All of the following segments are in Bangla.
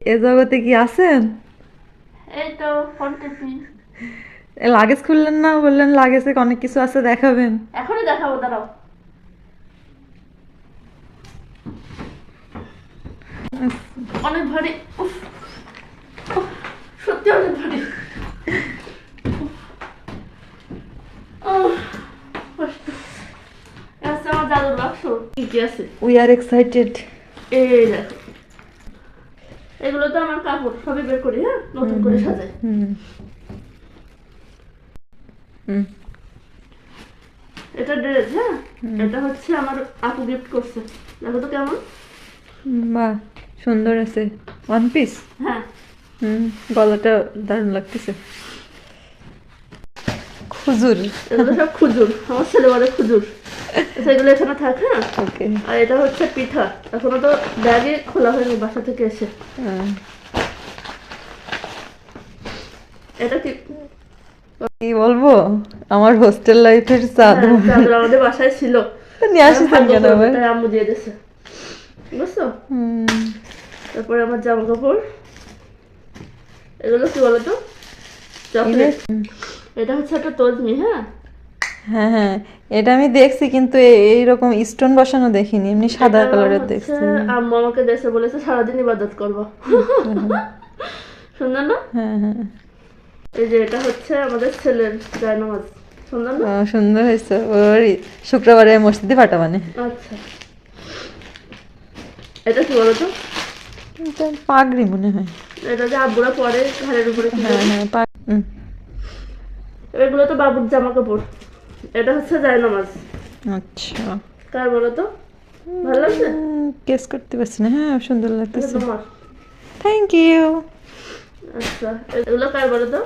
এ জগতে কি আছেন? এই তো ফোন টিপি লাগেজ খুললেন না? বললেন লাগেজে অনেক কিছু আছে দেখাবেন। এখনই দেখাবো দাঁড়াও। অনেক ভারী সত্যি অনেক ভারী। আমার দাদুর বাক্স। কি আছে? উই আর এক্সাইটেড এই দেখো। এগুলো তো আমার কাপড় সবই বের করি হ্যাঁ? নতুন করে সাজাই। এটা ড্রেস হ্যাঁ? এটা হচ্ছে আমার আপু গিফট করছে। দেখো তো কেমন? বাহ সুন্দর আছে। ওয়ান পিস হ্যাঁ। হুম গলাটা দারুণ লাগতেছে। খুজুর। এগুলো সব খুজুর আমার ছেলে বলে খুজুর। সেগুলো এখানে থাক হ্যাঁ? ওকে। আর এটা হচ্ছে পিঠা। এখনও তো ব্যাগে খোলা হয়নি বাসা থেকে এসে। এটা কি? কি বলব? আমার হোস্টেল লাইফের স্বাদ হ্যাঁ, চাদর আমাদের বাসায় ছিল। নিয়ে আসছেন কেন আবার তাই আম্মু দিয়ে দিয়েছে। বুঝছ? হুম, তারপরে আমার জামা কাপড় এগুলো কি বলতো? চকলেট। এটা হচ্ছে একটা তজমি হ্যাঁ? হ্যাঁ হ্যাঁ এটা আমি দেখছি কিন্তু এ- এইরকম স্টোন বসানো দেখিনি এমনি সাদা কালারের দেখছি। আম্মু আমাকে দেশে বলেছে সারাদিন ইবাদত করব। সুন্দর না? হ্যাঁ হ্যাঁ। এই যে এটা হচ্ছে আমাদের ছেলের জায়নামাজ সুন্দর না? সুন্দর হয়েছে। ওর শুক্রবারে মসজিদে পাঠাবানে আচ্ছা। এটা কি বলতো এটা পাগড়ি মনে হয়। এটা যে আব্বুরা পরে ঘাড়ের উপরে হ্যাঁ হ্যাঁ এগুলো তো বাবুর জামা কাপড় এটা হচ্ছে জায়নামাজ। আচ্ছা। কার বলো তো? ভালো লাগছে? কেস করতে পারছি না। হ্যাঁ সুন্দর লাগতেছে। থ্যাংক ইউ আচ্ছা এগুলো কার বলো তো?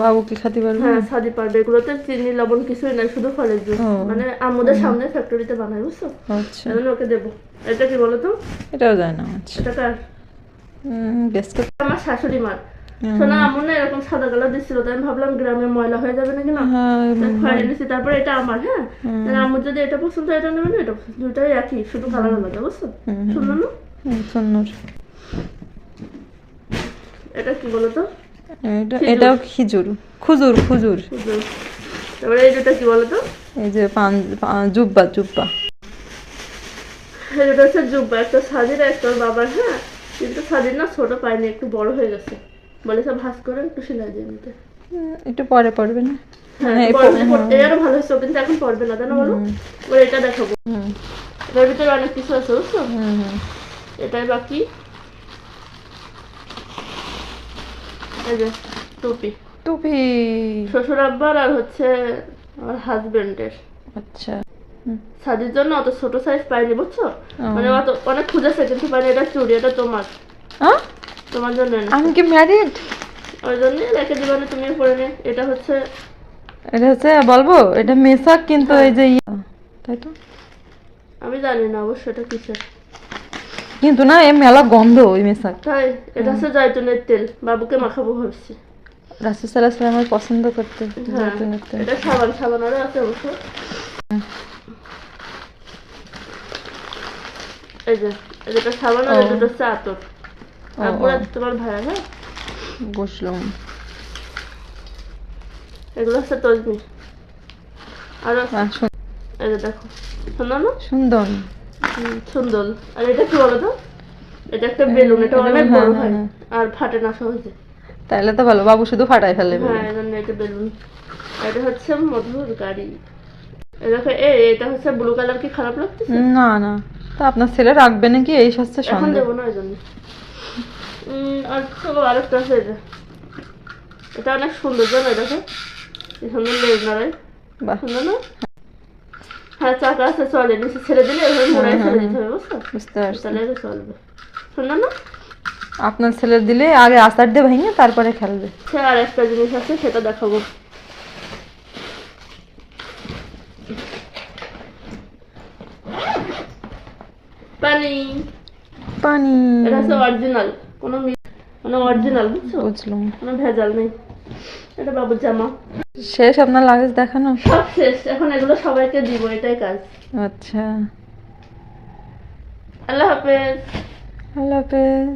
বাবুকে খাতে পারব। হ্যাঁ পারবে। এগুলোতে চিনি লবণ কিছুই নাই শুধু ফলের জুস। মানে আমাদের সামনে ফ্যাক্টরিতে বানায় বুঝছ? আচ্ছা। এজন্য ওকে দেবো। এটা কি বলো তো? এটাও যায় না আচ্ছা এটা কার গেস করতে আমার শাশুড়ি মার। আমন না এরকম সাদা কালার দিচ্ছিল তাই আমি ভাবলাম গ্রামে ময়লা হয়ে যাবে নাকি না? হ্যাঁ খয়ের নিছি তারপরে এটা আমার হ্যাঁ? তাহলে আমার যদি এটা পছন্দ এটা নেবে না এটা পছন্দ দুটাই একই শুধু কালার আলাদা বুঝছ? না? সুন্দর। এটা কি বলো তো এটা এটাও খিজুর খুজুর খুজুর। তারপরে এই দুটা কি বলো তো এই যে পান জুব্বা জুব্বা। এই দুটো হচ্ছে জুব্বা একটা সাজির একটা বাবার হ্যাঁ? কিন্তু সাজির না ছোট পায়নি একটু বড় হয়ে গেছে। বলে সব ভাস করে একটু সেলাই দিয়ে নিতে। একটু পরে পড়বে না? হ্যাঁ মানে পরবে, পরবে। এরও ভালো হয়েছে কিন্তু এখন পড়বে না তাই না বলো? এবার এটা দেখাবো এটার ভিতরে অনেক কিছু আছে বুঝছ? হুম হুম। এটাই বাকি। এই যে টুপি। টুপি। শ্বশুর আব্বার আর হচ্ছে আমার হাজবেন্ডের। আচ্ছা। সাজির জন্য অত ছোট সাইজ পাইনি বুঝছ? মানে অত অনেক খুঁজেছে কিন্তু পাইনি এটা চুড়ি এটা তোমার। হ্যাঁ তোমার জন্য। আমি কি ম্যারিড ওই জন্য রেখে দিবানে তুমি পরে নে এটা হচ্ছে এটা হচ্ছে বলব এটা মেসাক কিন্তু এই যে তাই তো? আমি জানি না অবশ্য এটা কিসের। কিন্তু না এ মেলা গন্ধ ওই মেসাক। তাই এটা হচ্ছে জয়তুনের তেল। বাবুকে মাখাবো ভাবছি। রাসুল সাল্লাহ সাল্লাম পছন্দ করতে হ্যাঁ। জয়তুনের তেল। এটা সাবান সাবান আরও আছে অবশ্য। এই যে এটা সাবান আর এটা এই হচ্ছে আতর ও, তোমার হ্যাঁ বসলাম। এগুলো হচ্ছে তজমি আর আহ, এই দেখো। সুন্দর না? সুন্দর। সুন্দর। আর এটা কি বলো তো? এটা একটা বেলুন এটা অনেক হ্যাঁ, বড় হ্যাঁ, হয়। হ্যাঁ। আর ফাটে না সহজে। তাহলে তো ভালো বাবু শুধু ফাটাই ফেলে হ্যাঁ এটা বেলুন। এটা হচ্ছে মধুর গাড়ি। দেখো এই এটা হচ্ছে ব্লু কালার কি খারাপ লাগতেছে? না না। তা আপনার ছেলে রাখবে নাকি? এই সস্তা এখন সন্দেহ দেবো না এই জন্য। আর আরেকটা আছে এটা এটা অনেক সুন্দর জানো এটাকে? সুন্দর লেজ নাড়ায় সুন্দর না? হ্যাঁ চাকা আছে চলে। নিচে ছেড়ে দিলে এভাবে মোড়াই হ্যাঁ, ছেড়ে দিতে হবে বুঝছ? বুঝতে পারছি। তাহলে এটা চলবে। সুন্দর না? আপনার ছেলে দিলে আগে আচার দিয়ে ভেঙে তারপরে খেলবে। সে আর একটা জিনিস আছে সেটা দেখাবো। পানি। পানি। এটা সব অরিজিনাল কোনো মানে অরিজিনাল বুঝছ? বুঝলাম। কোনো ভেজাল নেই। এটা বাবুর জামা। শেষ আপনার লাগেজ দেখানো? সব শেষ। এখন এগুলো সবাইকে দিব এটাই কাজ। আচ্ছা। আল্লাহ হাফেজ। আল্লাহ হাফেজ।